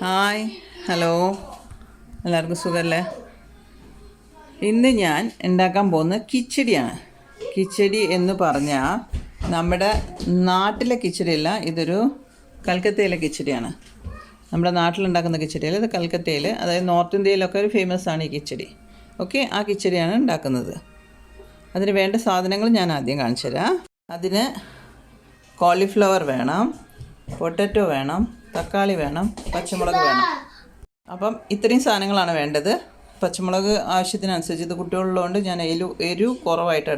Hi hello. എല്ലാവർക്കും സുഖമല്ലേ ഇന്ന് ഞാൻ ഉണ്ടാക്കാൻ പോകുന്നത് കിച്ചടിയാണ്. കിച്ചടി എന്ന് പറഞ്ഞാൽ നമ്മുടെ നാട്ടിലെ കിച്ചടിയല്ല ഇതൊരു കൽക്കത്തയിലെ കിച്ചടിയാണ്. നമ്മുടെ നാട്ടിലുണ്ടാക്കുന്ന കിച്ചടിയല്ല ഇത് കൽക്കത്തയിൽ അതായത് നോർത്ത് ഇന്ത്യയിലൊക്കെ ഒരു ഫേമസ് ആണ് ഈ കിച്ചടി. ഓക്കെ ആ കിച്ചടിയാണ് ഉണ്ടാക്കുന്നത്. അതിന് വേണ്ട സാധനങ്ങൾ ഞാൻ ആദ്യം കാണിച്ചു തരാം അതിന് കോളിഫ്ലവർ വേണം പൊട്ടറ്റോ വേണം തക്കാളി വേണം പച്ചമുളക് വേണം. അപ്പം ഇത്രയും സാധനങ്ങളാണ് വേണ്ടത്. പച്ചമുളക് ആവശ്യത്തിനനുസരിച്ച് ഇത് കുട്ടികളുള്ളതുകൊണ്ട് ഞാൻ എരു എരു കുറവായിട്ട്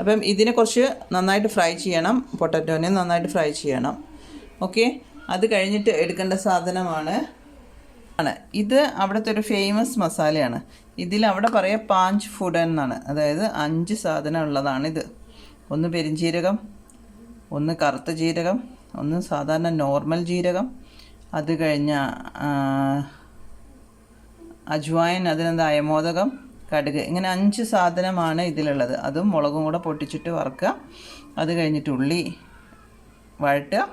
അപ്പം ഇതിനെ കുറച്ച് നന്നായിട്ട് ഫ്രൈ ചെയ്യണം. പൊട്ടറ്റോനെ നന്നായിട്ട് ഫ്രൈ ചെയ്യണം. ഓക്കെ? അത് കഴിഞ്ഞിട്ട് എടുക്കേണ്ട സാധനമാണ്. ആണ്. ഇത് അവിടുത്തെ ഒരു ഫേമസ് മസാലയാണ്. ഇതിൽ അവിടെ പറയുക പാഞ്ച് ഫുഡ് എന്നാണ്. അതായത് അഞ്ച് സാധനം ഉള്ളതാണിത്. ഒന്ന് പെരിഞ്ജീരകം ഒന്ന് കറുത്ത ജീരകം ഒന്ന് സാധാരണ നോർമൽ ജീരകം അത് കഴിഞ്ഞ അജ്വായൻ അതിനെന്താ മോദകം കടുക് ഇങ്ങനെ അഞ്ച് സാധനമാണ് ഇതിലുള്ളത്. അതും മുളകും കൂടെ പൊട്ടിച്ചിട്ട് വറുക്കുക. അത് കഴിഞ്ഞിട്ട് ഉള്ളി വഴട്ടുക.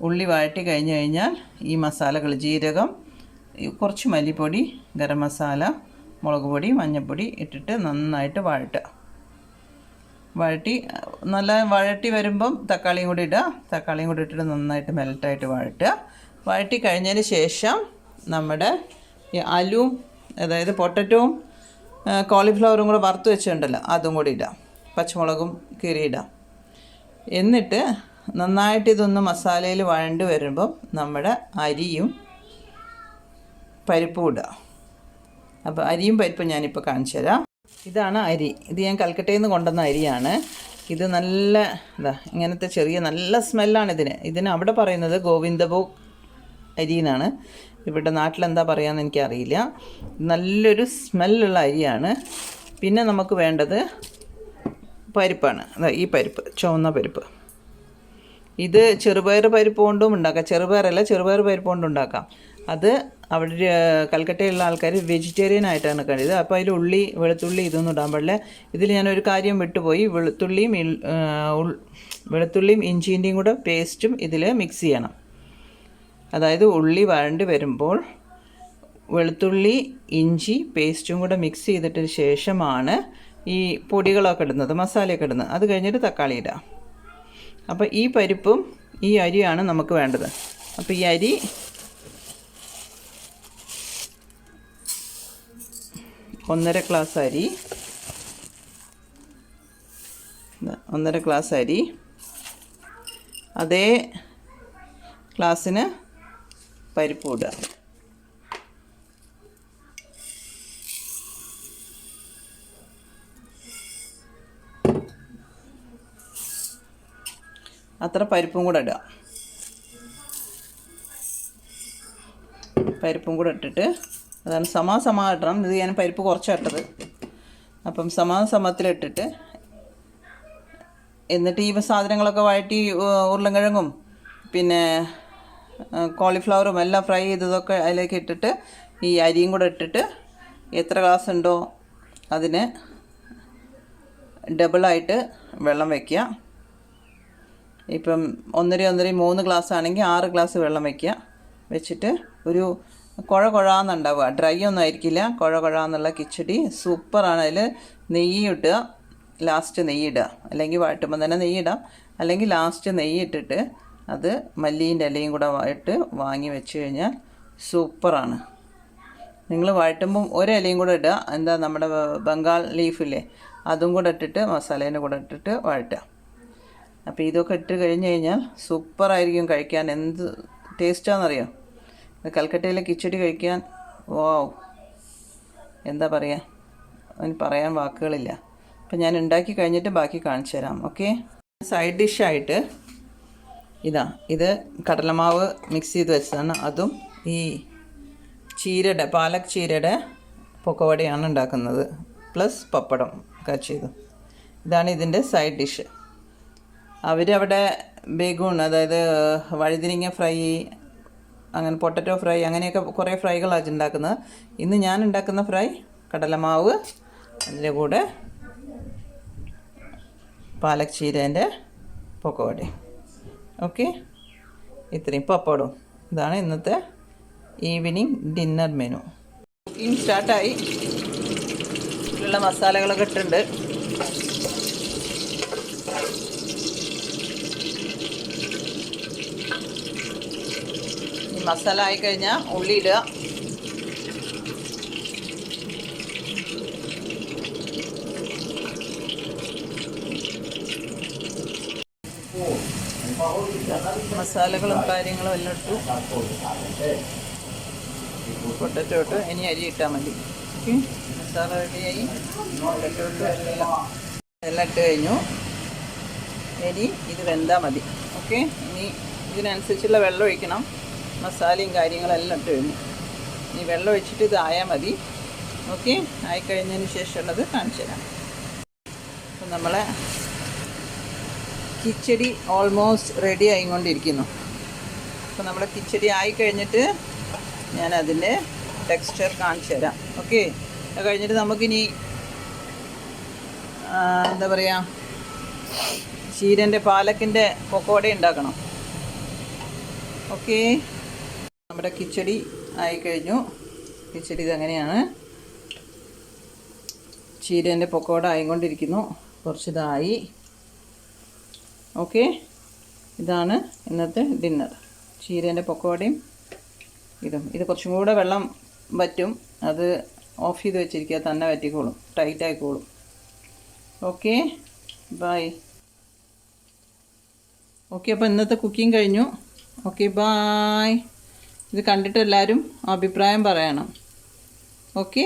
ഉള്ളി വഴറ്റി കഴിഞ്ഞ് കഴിഞ്ഞാൽ ഈ മസാലകൾ ജീരകം കുറച്ച് മല്ലിപ്പൊടി ഗരം മസാല മുളക് പൊടി മഞ്ഞൾപ്പൊടി ഇട്ടിട്ട് നന്നായിട്ട് വഴട്ടുക. വഴറ്റി നല്ല വഴറ്റി വരുമ്പം തക്കാളിയും കൂടി ഇടുക. തക്കാളിയും കൂടി ഇട്ടിട്ട് നന്നായിട്ട് മെൽറ്റായിട്ട് വഴട്ടുക. വഴറ്റി കഴിഞ്ഞതിന് ശേഷം നമ്മുടെ ഈ അലുവും അതായത് പൊട്ടറ്റവും കോളിഫ്ലവറും കൂടെ വറുത്ത് വെച്ചിട്ടുണ്ടല്ലോ അതും കൂടി ഇടാം. പച്ചമുളകും കീറിയിടാം എന്നിട്ട് നന്നായിട്ട് ഇതൊന്ന് മസാലയിൽ വഴണ്ട് വരുമ്പം നമ്മുടെ അരിയും പരിപ്പും ഇടുക അപ്പോൾ അരിയും പരിപ്പും ഞാനിപ്പോൾ കാണിച്ചു തരാം. ഇതാണ് അരി. ഇത് ഞാൻ കൽക്കട്ടയിൽ നിന്ന് കൊണ്ടുവന്ന അരിയാണ്. ഇത് നല്ല ഇതാ ഇങ്ങനത്തെ ചെറിയ നല്ല സ്മെല്ലാണ് ഇതിന്. ഇതിന് അവിടെ പറയുന്നത് ഗോവിന്ദഭോഗ് അരി എന്നാണ് ഇവിടെ നാട്ടിലെന്താ പറയുകയെന്ന് എനിക്കറിയില്ല. നല്ലൊരു സ്മെല്ലുള്ള അരിയാണ്. പിന്നെ നമുക്ക് വേണ്ടത് പരിപ്പാണ്. ഈ പരിപ്പ് ചുവന്ന പരിപ്പ്. ഇത് ചെറുപയർ പരിപ്പ് കൊണ്ടും ഉണ്ടാക്കാം. ചെറുപയറല്ല ചെറുപയർ പരിപ്പ് കൊണ്ടും ഉണ്ടാക്കാം. അത് അവിടെ കൽക്കട്ടയിലുള്ള ആൾക്കാർ വെജിറ്റേറിയൻ ആയിട്ടാണ് കണ്ടത്. അപ്പോൾ അതിൽ ഉള്ളി വെളുത്തുള്ളി ഇതൊന്നും ഇടാൻ പാടില്ല. ഇതിൽ ഞാനൊരു കാര്യം വിട്ടുപോയി. വെളുത്തുള്ളിയും വെളുത്തുള്ളിയും ഇഞ്ചിന്റെയും കൂടെ പേസ്റ്റും ഇതിൽ മിക്സ് ചെയ്യണം. അതായത് ഉള്ളി വഴണ്ട് വരുമ്പോൾ വെളുത്തുള്ളി ഇഞ്ചി പേസ്റ്റും കൂടെ മിക്സ് ചെയ്തിട്ടതിന് ശേഷമാണ് ഈ പൊടികളൊക്കെ ഇടുന്നത് മസാലയൊക്കെ ഇടുന്നത്. അത് കഴിഞ്ഞിട്ട് തക്കാളി ഇടാം. അപ്പോൾ ഈ പരിപ്പും ഈ അരിയാണ് നമുക്ക് വേണ്ടത്. അപ്പോൾ ഈ അരി ഒന്നര ഗ്ലാസ് അരി. ഒന്നര ഗ്ലാസ് അരി. അതേ ഗ്ലാസ്സിന് പരിപ്പ് ഇടുക അത്ര പരിപ്പും കൂടെ ഇടുക പരിപ്പും കൂടെ ഇട്ടിട്ട് അതാണ് സമാസമാ ഇടണം. ഇത് ഞാൻ പരിപ്പ് കുറച്ചിട്ടത് അപ്പം സമാസമത്തിലിട്ടിട്ട് എന്നിട്ട് ഈ സാധനങ്ങളൊക്കെ വഴറ്റി ഉരുളൻകിഴങ്ങും പിന്നെ കോളിഫ്ലവറും എല്ലാം ഫ്രൈ ചെയ്തതൊക്കെ അതിലേക്ക് ഇട്ടിട്ട് ഈ അരിയും കൂടെ ഇട്ടിട്ട് എത്ര ഗ്ലാസ് ഉണ്ടോ അതിന് ഡബിളായിട്ട് വെള്ളം വയ്ക്കുക ഇപ്പം ഒന്നര ഒന്നര മൂന്ന് ഗ്ലാസ് ആണെങ്കിൽ ആറ് ഗ്ലാസ് വെള്ളം വയ്ക്കുക വെച്ചിട്ട് ഒരു കുഴ കുഴാന്നുണ്ടാവുക. ഡ്രൈ ഒന്നും ആയിരിക്കില്ല. കുഴ കുഴാന്നുള്ള കിച്ചടി സൂപ്പറാണ് അതിൽ നെയ്യ് ഇട്ടുക ലാസ്റ്റ് നെയ്യ് ഇടുക. അല്ലെങ്കിൽ വാട്ടുമ്പോൾ തന്നെ നെയ്യ് ഇടാം. അല്ലെങ്കിൽ ലാസ്റ്റ് നെയ്യ് ഇട്ടിട്ട് അത് മല്ലീന്റെ ഇലയും കൂടെ ഇട്ട് വാങ്ങി വെച്ച് കഴിഞ്ഞാൽ സൂപ്പറാണ്. നിങ്ങൾ വഴറ്റുമ്പം ഒരു ഇലയും കൂടെ ഇടുക. എന്താ നമ്മുടെ ബംഗാൾ ലീഫില്ലേ അതും കൂടെ ഇട്ടിട്ട് മസാലേന്റെ കൂടെ ഇട്ടിട്ട് വഴറ്റുക. അപ്പോൾ ഇതൊക്കെ ഇട്ട് കഴിഞ്ഞ് കഴിഞ്ഞാൽ സൂപ്പറായിരിക്കും കഴിക്കാൻ. എന്ത് ടേസ്റ്റാണെന്നറിയോ? കൽക്കട്ടയിലെ കിച്ചടി കഴിക്കാൻ വാവ് എന്താ പറയുക അതിന് പറയാൻ വാക്കുകളില്ല. അപ്പം ഞാൻ ഉണ്ടാക്കി കഴിഞ്ഞിട്ട് ബാക്കി കാണിച്ചു തരാം. ഓക്കെ? സൈഡ് ഡിഷായിട്ട് ഇതാ ഇത് കടലമാവ് മിക്സ് ചെയ്ത് വെച്ചതാണ്. അതും ഈ ചീരയുടെ പാലക് ചീരയുടെ പൊക്കവടയാണ് ഉണ്ടാക്കുന്നത്. പ്ലസ് പപ്പടം കച്ചിതും ഇതാണ് ഇതിന്റെ സൈഡ് ഡിഷ് അവരവിടെ ബേഗൂൺ അതായത് വഴുതിരിങ്ങ ഫ്രൈ അങ്ങനെ പൊട്ടറ്റോ ഫ്രൈ അങ്ങനെയൊക്കെ കുറേ ഫ്രൈകളാണ് ഉണ്ടാക്കുന്നത്. ഇന്ന് ഞാൻ ഉണ്ടാക്കുന്ന ഫ്രൈ കടലമാവ് അതിന്റെ കൂടെ പാലക് ചീരേന്റെ പൊക്കവടയും. ഓക്കെ ഇത്രയും പപ്പടവും. ഇതാണ് ഇന്നത്തെ ഈവനിങ് ഡിന്നർ മെനു കുക്കിംഗ് സ്റ്റാർട്ടായി ഉള്ള മസാലകളൊക്കെ ഇട്ടുണ്ട് മസാല ആയി കഴിഞ്ഞാൽ ഉള്ളി ഇടുക. മസാലകളും കാര്യങ്ങളും എല്ലാം ഇട്ടു. പൊട്ടറ്റോ ഇട്ട് ഇനി അരി ഇട്ടാൽ മതി. ഓക്കെ മസാല റെഡിയായി പൊട്ടറ്റോ ഇട്ട് എല്ലാം എല്ലാം ഇട്ട് കഴിഞ്ഞു. ഇനി ഇത് വെന്താൽ മതി. ഓക്കെ? ഇനി ഇതിനനുസരിച്ചുള്ള വെള്ളം ഒഴിക്കണം. മസാലയും കാര്യങ്ങളും എല്ലാം ഇട്ട് കഴിഞ്ഞു. ഇനി വെള്ളം ഒഴിച്ചിട്ട് ഇത് ആയാൽ മതി. ഓക്കെ? ആയിക്കഴിഞ്ഞതിന് ശേഷമുള്ളത് കാണിച്ചു തരാം. അപ്പം നമ്മളെ കിച്ചടി ഓൾമോസ്റ്റ് റെഡി ആയിക്കൊണ്ടിരിക്കുന്നു. അപ്പോൾ നമ്മുടെ കിച്ചടി ആയി കഴിഞ്ഞിട്ട് ഞാൻ അതിന്റെ ടെക്സ്ചർ കാണിച്ചു തരാം. ഓക്കെ അത് കഴിഞ്ഞിട്ട് നമുക്കിനി എന്താ പറയുക ചീരന്റെ പാലക്കിന്റെ പൊക്കോട ഉണ്ടാക്കണം. ഓക്കെ നമ്മുടെ കിച്ചടി ആയി കഴിഞ്ഞു കിച്ചടി ഇതങ്ങനെയാണ്? ചീരന്റെ പൊക്കോട ആയിക്കൊണ്ടിരിക്കുന്നു. കുറച്ചിതായി. ഓക്കെ ഇതാണ് ഇന്നത്തെ ഡിന്നർ ചീരേന്റെ പൊക്കോടയും ഇതും. ഇത് കുറച്ചും കൂടെ വെള്ളം പറ്റും അത് ഓഫ് ചെയ്ത് വെച്ചിരിക്കുക. തന്നെ വറ്റിക്കോളും. ടൈറ്റ് ആയിക്കോളും. ഓക്കെ ബൈ ഓക്കെ അപ്പോൾ ഇന്നത്തെ കുക്കിംഗ് കഴിഞ്ഞു. ഓക്കെ ബായ് ഇത് കണ്ടിട്ട് എല്ലാവരും അഭിപ്രായം പറയണം. ഓക്കെ